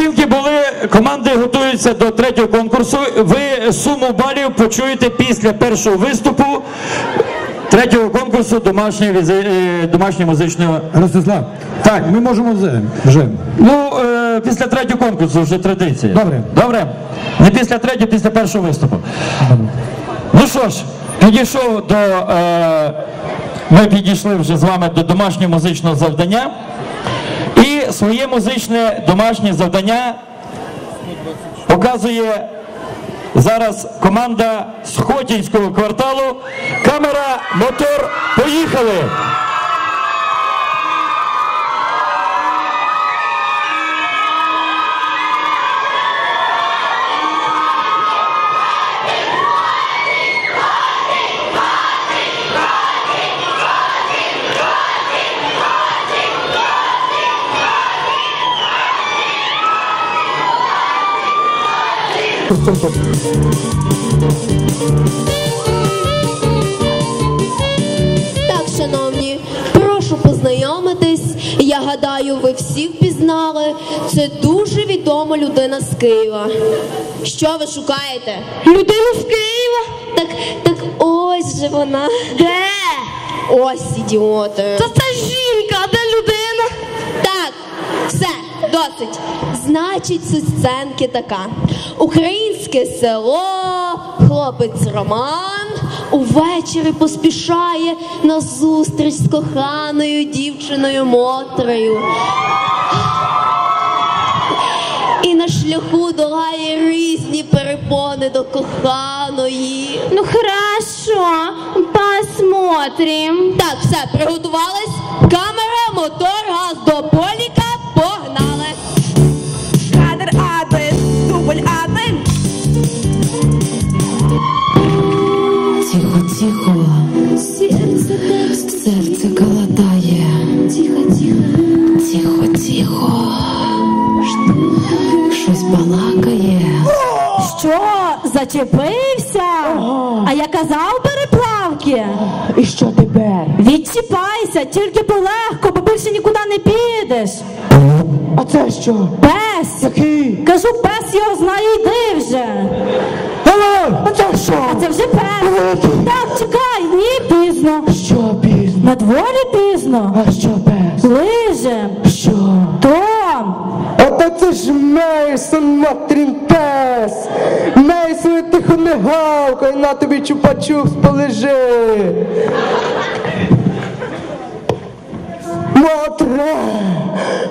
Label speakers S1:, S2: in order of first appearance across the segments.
S1: оцінки були. Команди готуються до третього конкурсу. Ви суму балів почуєте після першого виступу третього конкурсу домашньої, візи- е, домашньої музичної.
S2: Ростислав, так, ми можемо вже. вже.
S1: Ну, е, після третього конкурсу вже традиція.
S2: Добре.
S1: Добре? Не після третього, після першого виступу. Ну що ж, підійшов до. Е, ми підійшли вже з вами до домашнього музичного завдання. Своє музичне домашнє завдання показує зараз команда Сходінського кварталу. Камера, мотор, поїхали!
S3: Так, шановні, прошу познайомитись. Я гадаю, ви всі впізнали. Це дуже відома людина з Києва. Що ви шукаєте? Людину з Києва? Так, так ось же вона. Де? Ось ідіоти. Та це жінка, а де людина? Так, все, досить. Значить, суть сценки така. Українське село, хлопець Роман увечері поспішає на зустріч з коханою дівчиною Мотрею. І на шляху долає різні перепони до коханої.
S4: Ну хорошо, посмотрим.
S3: Так, все, приготувались. Камера, мотор, газ до поліка, погнали.
S5: Тихо,
S3: Серце так
S5: серце голодає.
S3: тихо, тихо.
S5: Тихо, тихо. Щось балакає.
S4: Що, зачепився? А я казав переплавки.
S6: І що тепер?
S4: Відчіпайся, тільки полегко, бо більше нікуди не підеш.
S6: А це що?
S4: Пес!
S6: Який?
S4: Кажу, пес його знає, йди вже.
S6: А це що?
S4: Це вже пес. Так, чекай, ні, пізно.
S6: Що пізно?
S4: На дворі пізно.
S6: А що пес?
S4: Ближе.
S6: Що?
S4: Том.
S6: А та це ж Мейсон, матрін пес. Мейсон, тихо не гавкай, на тобі чупа-чупс полежи. Мотре,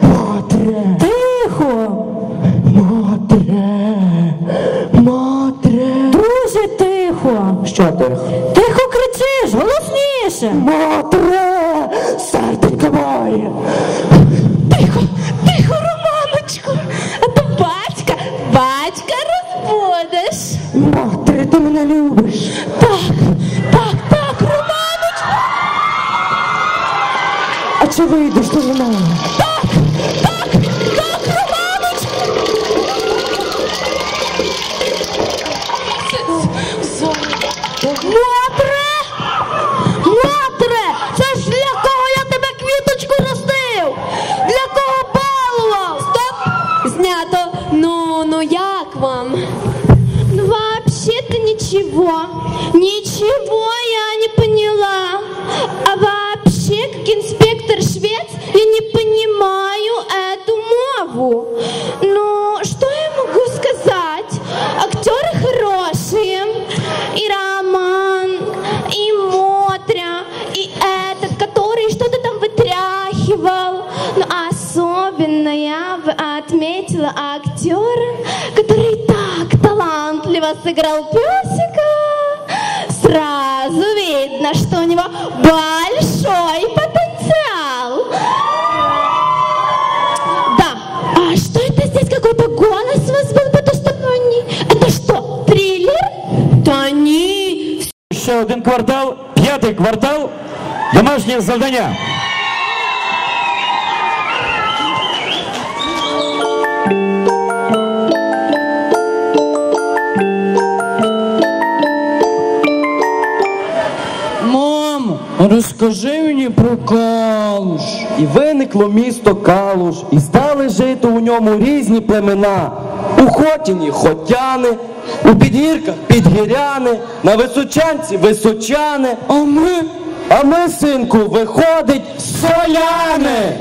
S6: мотре,
S4: Тихо.
S6: мотре, мотре.
S4: Тихо.
S6: Що ти?
S4: Тихо кричиш, голосніше.
S6: Мотре, серденько моє.
S4: Тихо, отметила актера, который так талантливо сыграл песика. Сразу видно, что у него большой потенциал. Да. А что это здесь? Какой-то голос у вас был потусторонний? Это что, триллер? Да не.
S1: Ще один квартал, п'ятий квартал, домашнє завдання.
S7: Розкажи мені про калуш.
S8: І виникло місто Калуш, і стали жити у ньому різні племена. У Хотіні хотяни, у підгірках підгіряни, на височанці височани.
S7: А ми
S8: А ми, синку, виходить соляни.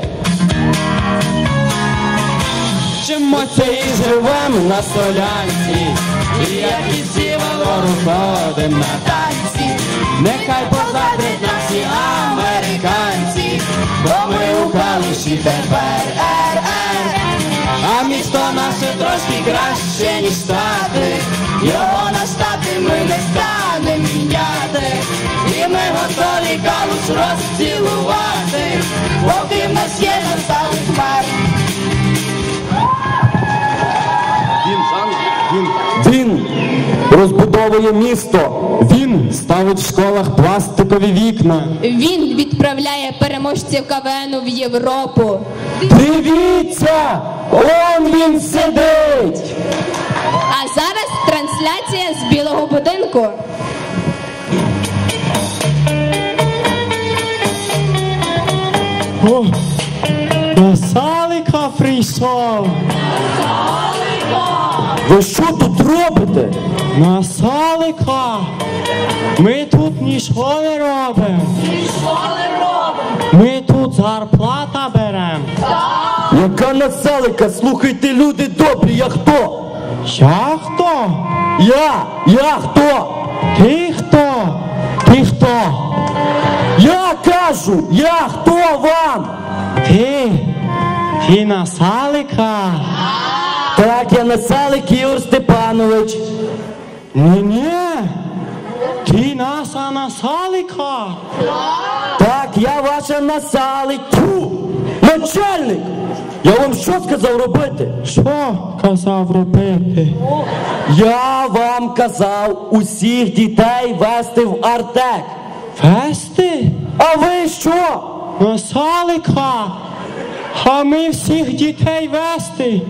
S7: чим
S8: Це і живем на солянці, і як і всі вагору на танці. Нехай позадрять наші американці, бо ми у калуші тепер РР. А місто наше трошки краще, ніж штати. Його на штати ми не станемо міняти. І ми готові калуш розцілувати, поки в нас є наставник мер. Він розбудовує місто. Він ставить в школах пластикові вікна.
S9: Він відправляє переможців КВН в Європу.
S8: Дивіться! Он він сидить!
S9: А зараз трансляція з білого будинку.
S7: О, до Салика прийшов.
S8: Ви що тут робите?
S7: На Салика. Ми тут нічого не робимо. Ми тут зарплата беремо.
S8: Яка населика? Слухайте, люди добрі, я хто?
S7: Я хто?
S8: Я! Я хто?
S7: Ти хто? Ти хто?
S8: Я кажу! Я хто вам?
S7: Ти? Ти на Салика?
S8: Так, я населик Ігор Степанович.
S7: Ні, ні. Ти наса на Салика?
S8: Так, я ваша насалик. Тьфу! Начальник! Я вам що сказав робити?
S7: Що казав робити?
S8: Я вам казав усіх дітей вести в Артек.
S7: Вести?
S8: А ви що?
S7: На Салика? А ми всіх дітей вести?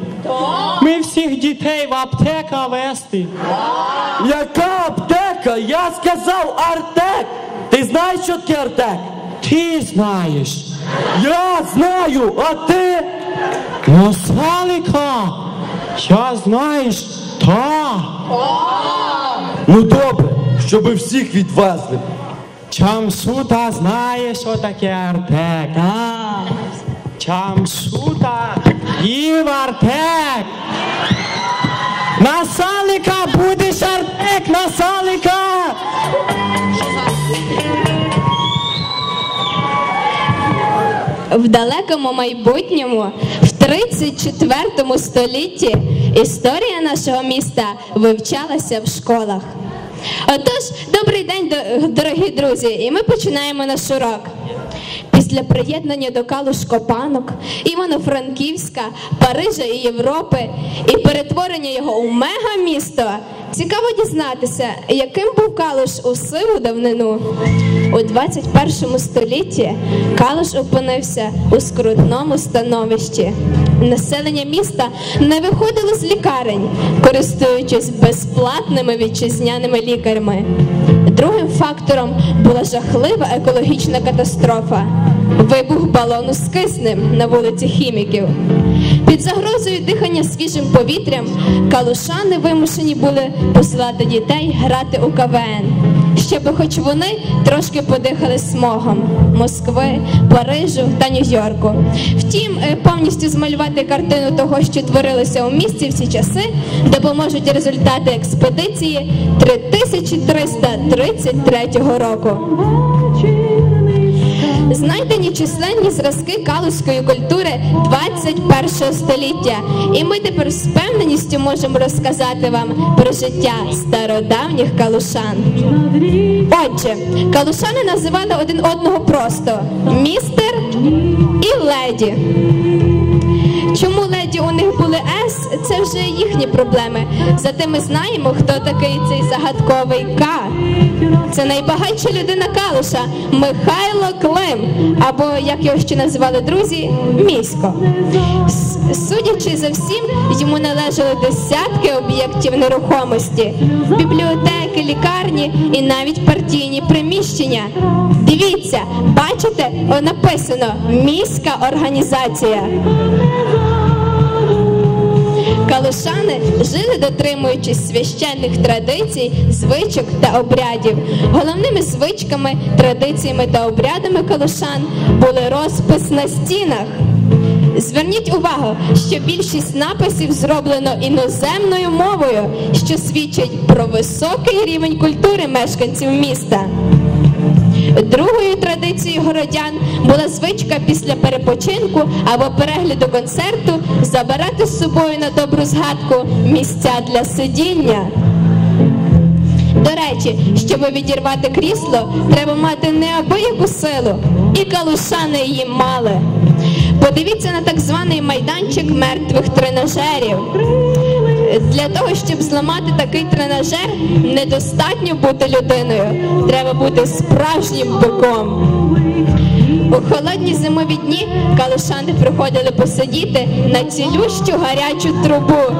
S7: Ми всіх дітей в аптека вести.
S8: Яка аптека? Я сказав Артек. Ти знаєш, що таке Артек?
S7: Ти знаєш.
S8: Я знаю, а ти?
S7: На Салика? Я знаєш, та.
S8: Ну добре, щоби всіх відвезли.
S7: Чамсута знає, що таке Артек, а? Чамсута і в Артек. На Салика будеш Артек, на!
S9: В далекому майбутньому, в 34 столітті, історія нашого міста вивчалася в школах. Отож, добрий день, дорогі друзі, і ми починаємо наш урок. Після приєднання до Калуш Копанок, Івано-Франківська, Парижа і Європи і перетворення його у мегамісто, цікаво дізнатися, яким був Калуш у сиву давнину. У 21 столітті Калуш опинився у скрутному становищі. Населення міста не виходило з лікарень, користуючись безплатними вітчизняними лікарями. Другим фактором була жахлива екологічна катастрофа. Вибух балону з киснем на вулиці хіміків. Під загрозою дихання свіжим повітрям калушани вимушені були посилати дітей грати у КВН, щоб хоч вони трошки подихали смогом Москви, Парижу та Нью-Йорку. Втім, е, повністю змалювати картину того, що творилося у місті в ці часи, допоможуть результати експедиції 3333 року. Знайдені численні зразки калузької культури 21 століття, і ми тепер з певненістю можемо розказати вам про життя стародавніх калушан. Отже, калушани називали один одного просто містер і леді. Чому леді у них це вже їхні проблеми. Зате ми знаємо, хто такий цей загадковий К. Це найбагатша людина Калуша Михайло Клим, або як його ще називали друзі, місько. Судячи за всім, йому належали десятки об'єктів нерухомості, бібліотеки, лікарні і навіть партійні приміщення. Дивіться, бачите, написано міська організація. Калушани жили дотримуючись священних традицій, звичок та обрядів. Головними звичками, традиціями та обрядами калушан були розпис на стінах. Зверніть увагу, що більшість написів зроблено іноземною мовою, що свідчить про високий рівень культури мешканців міста. Другою традицією городян була звичка після перепочинку або перегляду концерту забирати з собою на добру згадку місця для сидіння. До речі, щоб відірвати крісло, треба мати неабияку силу, і калушани її мали. Подивіться на так званий майданчик мертвих тренажерів. Для того, щоб зламати такий тренажер, недостатньо бути людиною. Треба бути справжнім биком. У холодні зимові дні калушани приходили посидіти на цілющу гарячу трубу.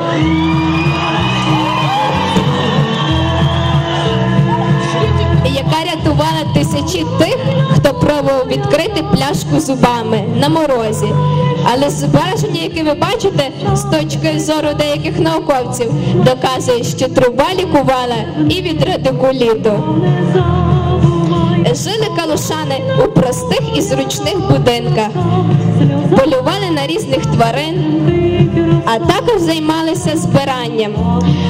S9: яка рятувала тисячі тих, хто пробував відкрити пляшку зубами на морозі. Але зображення, яке ви бачите, з точки зору деяких науковців, доказує, що труба лікувала і від радикуліту. Жили калушани у простих і зручних будинках, полювали на різних тварин, а також займалися збиранням.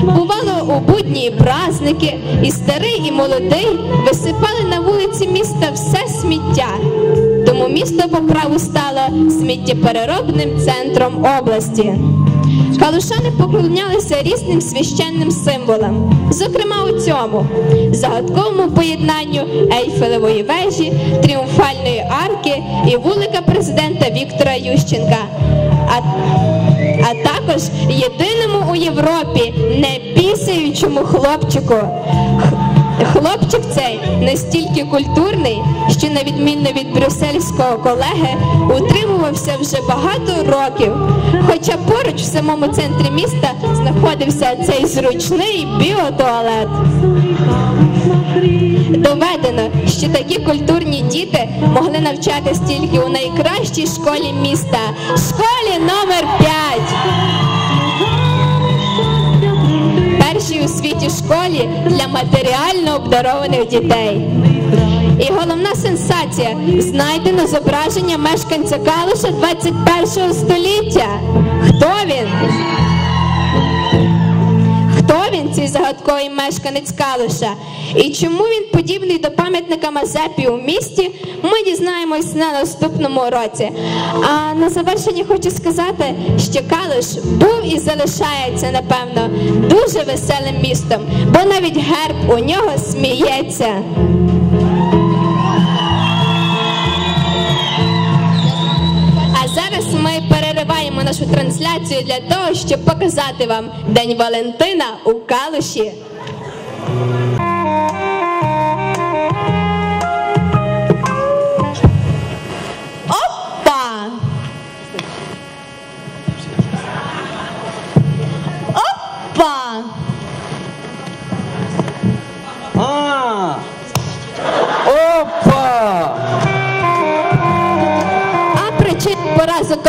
S9: Бувало у будні і праздники, і старий, і молодий висипали на вулиці міста все сміття. Тому місто по праву стало сміттєпереробним центром області. Калушани поклонялися різним священним символам, зокрема у цьому загадковому поєднанню Ейфелевої вежі, тріумфальної арки і вулика президента Віктора Ющенка. А, а також єдиному у Європі не пісаючому хлопчику. Хлопчик цей настільки культурний, що на відміну від брюссельського колеги утримувався вже багато років. Хоча поруч в самому центрі міста знаходився цей зручний біотуалет. Доведено, що такі культурні діти могли навчатись тільки у найкращій школі міста школі номер 5 першій у світі школі для матеріально обдарованих дітей. І головна сенсація знайдено зображення мешканця Калуша 21 століття. Хто він? Хто він, цей загадковий мешканець Калуша? І чому він подібний до пам'ятника Мазепі у місті? Ми дізнаємось на наступному році. А на завершення хочу сказати, що Калуш був і залишається, напевно, дуже веселим містом, бо навіть герб у нього сміється. Трансляцію для того, щоб показати вам День Валентина у Калуші. Опа! Опа!
S7: А! Опа!
S9: А причин поразок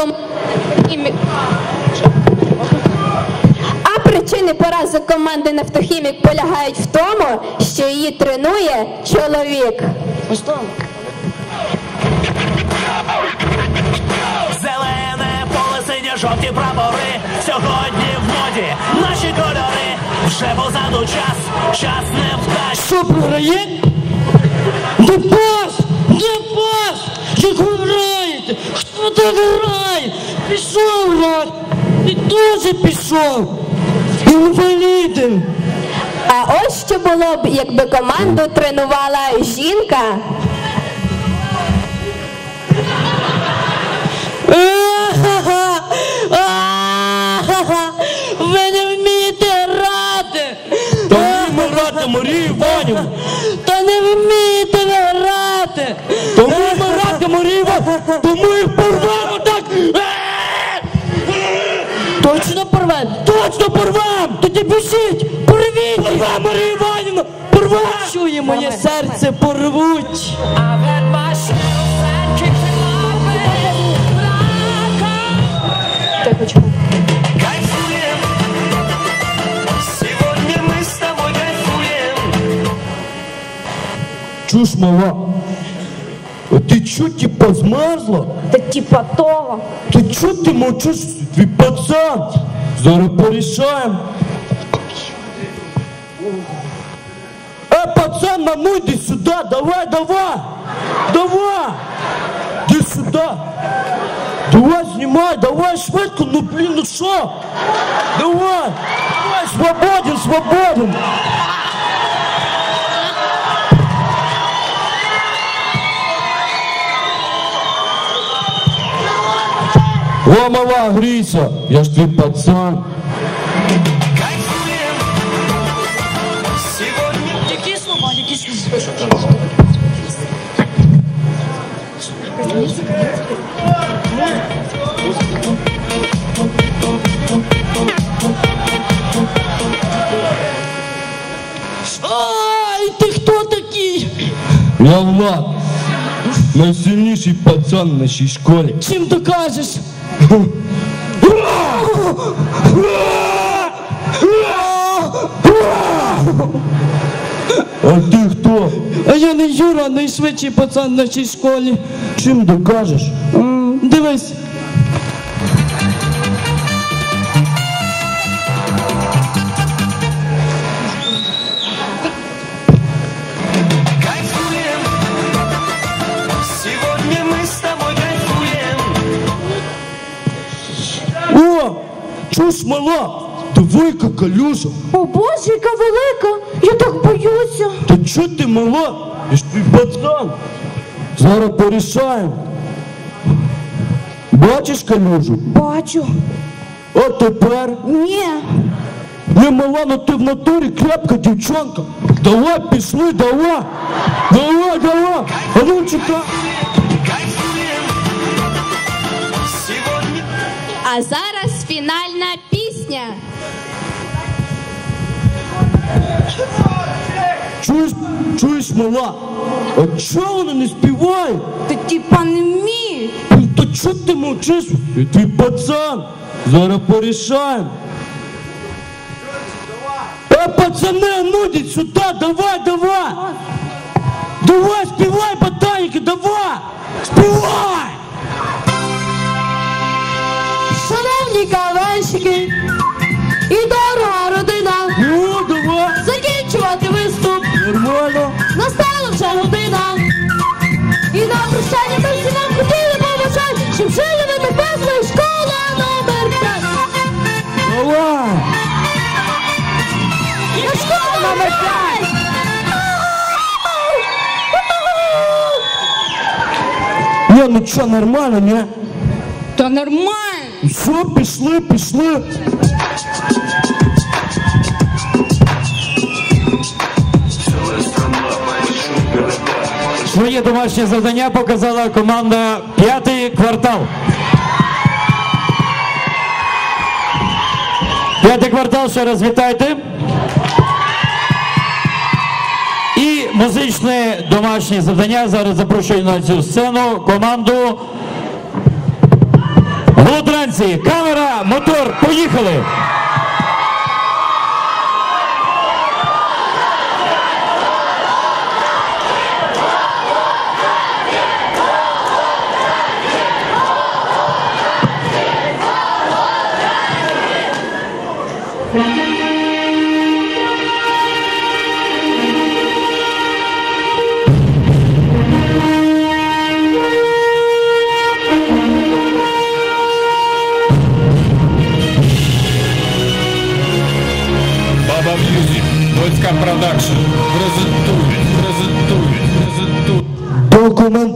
S9: А поразок команди Нафтохімік полягають в тому, що її тренує чоловік.
S10: Зелене поле, сині жовті прапори. Сьогодні в моді наші кольори. Вже позаду час, час не вдасть.
S11: Що програє? Не пас! Не пас! Як ви граєте? Хто так грає? Пішов грати! І дуже пішов! Інваліди!
S9: А ось що було б, якби команду тренувала жінка.
S11: Ви не вмієте грати!
S8: Та вміємо грати, Марія Іванівна!
S11: Та не вмієте ви грати!
S8: Та вміємо грати, Марія Іванівна! Тому їх порвемо так!
S11: Точно порвем! Тоді біжіть! Порвіть!
S8: Порвемо, Марія Іванівна!
S12: Чує моє серце порвуть.
S10: Кайфуем. Сегодня мы с тобой кайфуем.
S8: Чуш мала. А ти чо типа змерзла?
S4: Та типа того.
S8: Ти чо ти мовчиш, твій пацан? Зараз порішаємо. Е, пацан, ману, йди сюди, давай, давай! Давай! Іди сюди! Давай, знімай, давай швидко, ну блін, ну що? Давай! Давай, свободен, свободен! О, мала, грійся, я ж твій пацан.
S10: Кайфуем. Сегодня
S12: Які слова, які слова? Ай, ти хто такий?
S8: Я Влад, найсильніший пацан в нашій школі.
S12: Чим докажеш?
S8: А ти хто?
S12: А я не Юра, найшвидший пацан в нашій школі.
S8: Чим докажеш?
S12: Дивись.
S8: Чуш мала, давай-ка калюша.
S4: О боже, яка велика! Я так боюся.
S8: Та чо ти мала? Я ж твій пацан. Зараз порішаємо. Бачиш калюжу?
S4: Бачу.
S8: А тепер?
S4: Ні.
S8: Не мала, ну ти в натурі крепка дівчонка. Давай, пішли, давай. Давай, давай. А ну чекай.
S9: А зараз фінальна пісня.
S8: Чуєш, чуєш, мала? А чого вона не співає?
S4: Ти типа не.
S8: Ну, То чого ти мовчиш? Твій пацан. Зараз порішаємо. Е, пацани, ну йдіть сюди, давай. Давай, ну що, нормально, ні?
S12: Та нормально.
S8: Все, пішли, пішли. Своє домашнє завдання показала команда п'ятий квартал. П'ятий квартал, ще раз вітайте. Музичне домашнє завдання. Зараз запрошую на цю сцену команду Голодранці. Камера, мотор, поїхали!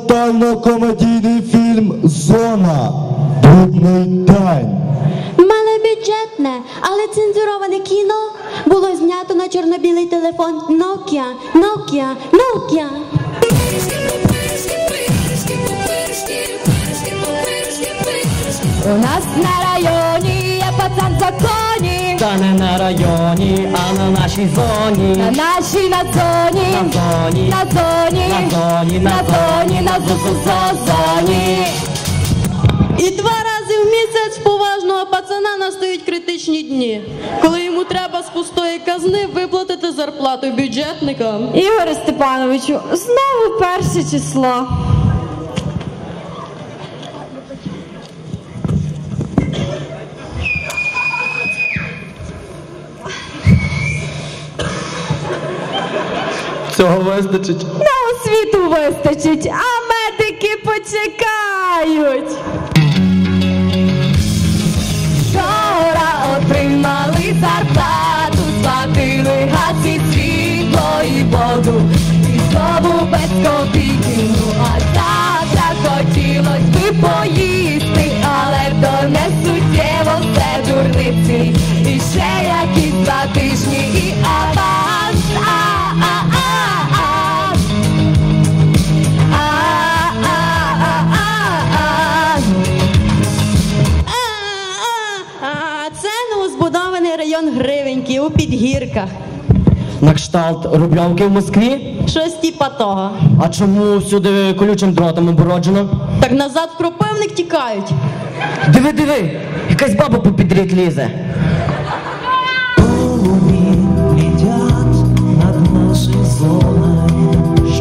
S8: Документально-комедійний фільм Зона. Брудний день.
S13: Малобюджетне, але цензуроване кіно було знято на чорно-білий телефон Nokia, Nokia, Nokia.
S4: У нас на районі є пацан в законі.
S11: Та не на районі, а на нашій зоні.
S4: На нашій на зоні,
S11: На зоні,
S4: на зоні,
S11: на зоні,
S4: на зоні, на зоні.
S13: І два рази в місяць поважного пацана настають критичні дні, коли йому треба з пустої казни виплатити зарплату бюджетникам.
S4: Ігоре Степановичу, знову перше число.
S7: Цього вистачить.
S4: На освіту вистачить, а медики почекають. Вчора отримали зарплату, сплатили газ і світло і воду. І знову без копійки, ну а завтра хотілось би поїсти, але то не суттєво все дурниці. І ще якісь два тижні і аванс.
S13: У Підгірках.
S11: На кшталт Рубльовки в Москві?
S13: Щось типа того.
S11: А чому всюди колючим дротом обороджено?
S13: Так назад в кропивник тікають.
S11: Диви, диви, якась баба по підріт лізе.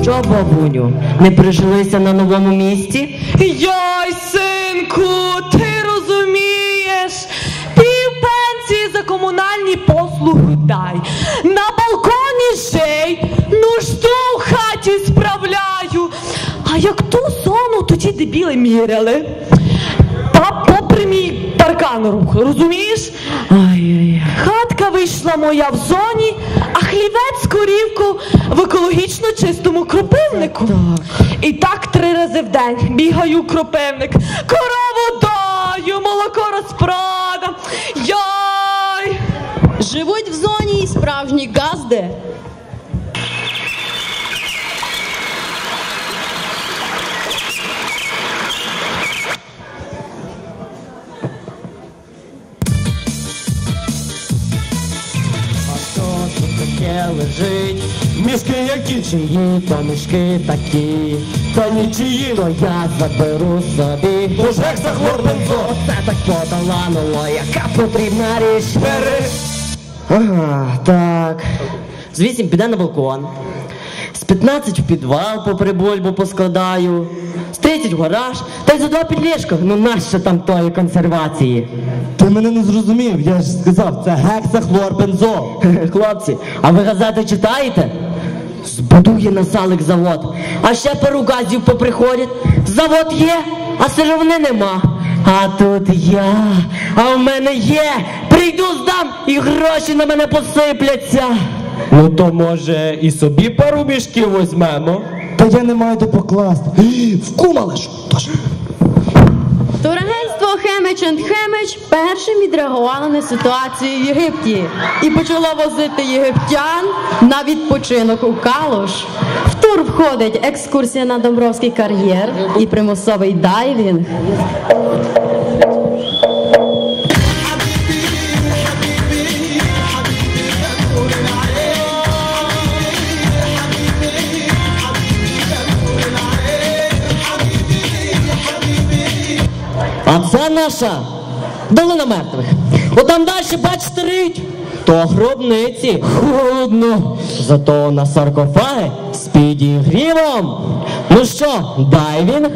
S11: Що, бабуню, не прижилися на новому місці?
S14: Йой, синку, ти розумієш? Дай. На балконі жей, нужду в хаті справляю. А як ту зону, то ті дебіли міряли. Та попри мій паркан рух, розумієш?
S11: Ай-яй.
S14: Хатка вийшла моя в зоні, а хлівець корівку в екологічно чистому кропивнику. І так три рази в день бігаю кропивник, корову даю, молоко розпродам. Йой!
S13: Живуть в зоні і справжні газди.
S11: Лежить? Мішки які чиї, то мішки такі. Та нічиї, то я заберу собі. Боже, за хлопенцо, оце так поталанило, яка потрібна річ. Бери. Ага, так. З вісім піде на балкон. З 15 в підвал попри бульбу поскладаю. З 30 в гараж, та й за два під ліжко. Ну нащо там тої консервації?
S7: Ти мене не зрозумів, я ж сказав, це гексахлорбензол.
S11: Хлопці, а ви газети читаєте? Збудує насалик завод. А ще пару газів поприходять. Завод є, а сировини нема. А тут я, а в мене є. Прийду здам і гроші на мене посипляться.
S7: Ну то може і собі пару мішків візьмемо. Та я не маю де покласти. В кума лишу. Тож.
S13: Турагентство Хемич енд Хемич першим відреагувало на ситуацію в Єгипті і почало возити єгиптян на відпочинок у Калуш. В тур входить екскурсія на Домбровський кар'єр і примусовий дайвінг.
S11: Наша долина мертвих. Отам далі, бачите, риють. То гробниці. Холодно. Зато на саркофаги з підігрівом. Ну що, дайвінг?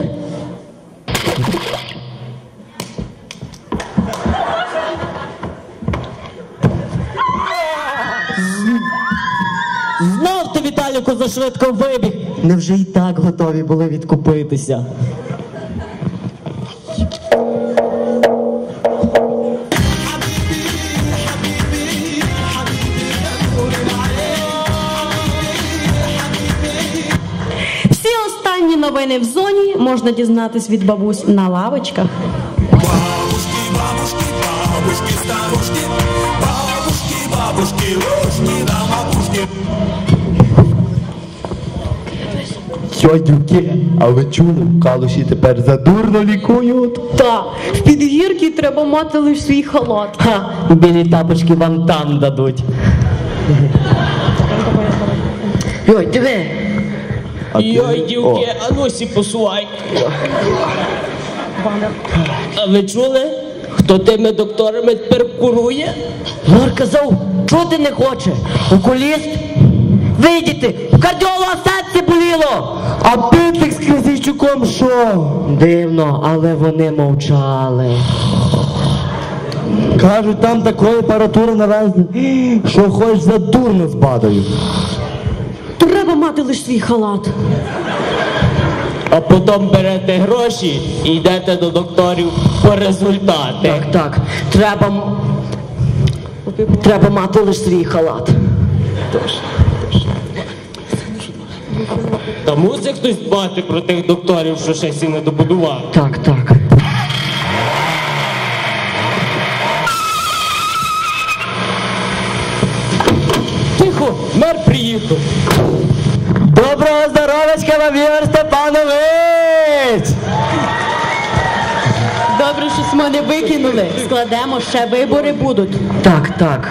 S11: Знов ти, Віталіку, зашвидко вибіг. Невже і так готові були відкупитися?
S13: Новини в зоні можна дізнатись від бабусь на лавочках.
S8: Бабушки, бабушки, бабушки, бабушки, бабушки, бабушки, бабуські на Що, дівки, а ви чули, в калуші тепер задурно лікують?
S13: Та, в підгірки треба мати лише свій халат.
S15: Ха, білі тапочки вам там дадуть.
S8: Йой, диви. А
S15: Йой, дівки, а ну сі посувай. А ви чули? Хто тими докторами тепер курує?
S11: Лор казав, чути не хоче. Окуліст? Вийдіть, у кардіолога серце боліло.
S8: А Петрик з Красійчуком що?
S11: Дивно, але вони мовчали.
S8: Кажуть, там такої апаратури навезли, що хоч задурно збадаю.
S13: Треба мати лише свій халат.
S15: А потім берете гроші і йдете до докторів по результати.
S11: Так, так. Треба. м- Треба мати лише свій халат.
S15: Та мусить хтось дбати про тих докторів, що ще сі не добудував.
S11: Так, так.
S15: Тихо, мер приїхав.
S11: Доброго здоровечка вам, Ігор Степанович!
S13: Добре, що смо не викинули. Складемо, ще вибори будуть.
S11: Так, так.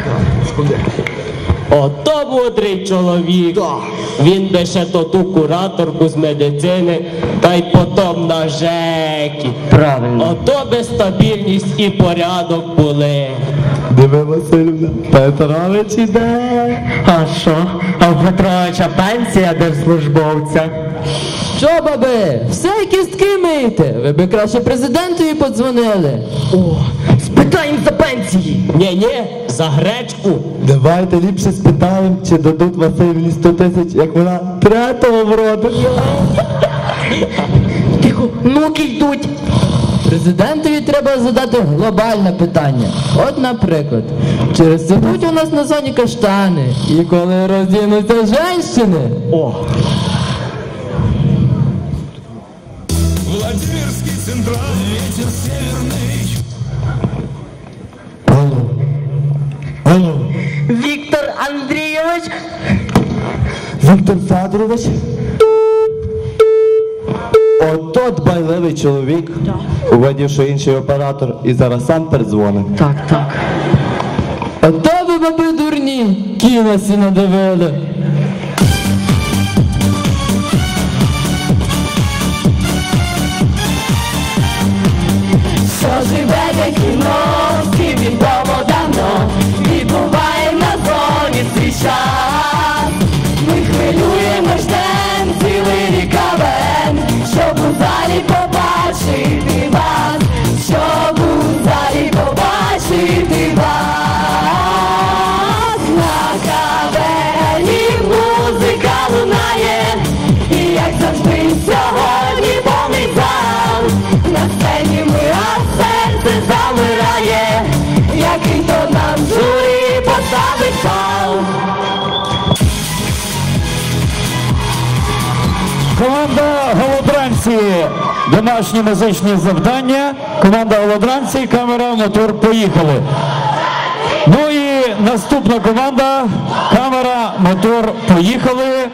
S15: Ото мудрий чоловік. Він би ще то ту кураторку з медицини, та й потім на ЖЕКі.
S11: Правильно.
S15: Ото би стабільність і порядок були.
S8: Диви, Васильівна, Петрович іде.
S11: А що? А в Петровича пенсія держслужбовця.
S16: Що, баби, все кістки миєте? Ви би краще президентові подзвонили.
S11: О, спитаємо за пенсії.
S15: Ні-ні, за гречку.
S8: Давайте ліпше спитаємо, чи дадуть Васильівні 100 тисяч, як вона третого в
S11: Тихо, внуки йдуть.
S16: Президентові треба задати глобальне питання. От, наприклад, чи ростуть у нас на зоні каштани? І коли роздінуться женщини?
S11: О,
S17: Владимирский центральный ветер северный.
S8: Алло. Алло.
S11: Віктор Андрійович.
S8: Віктор Федорович? Ото дбайливий чоловік, увидів, що інший оператор, і зараз сам передзвонить.
S11: Так, так.
S16: Ото ви, баби дурні, кіно сі надивили.
S4: Що
S1: Домашні музичні завдання. Команда голодранці, камера, мотор, поїхали. Ну і наступна команда. Камера, мотор, поїхали.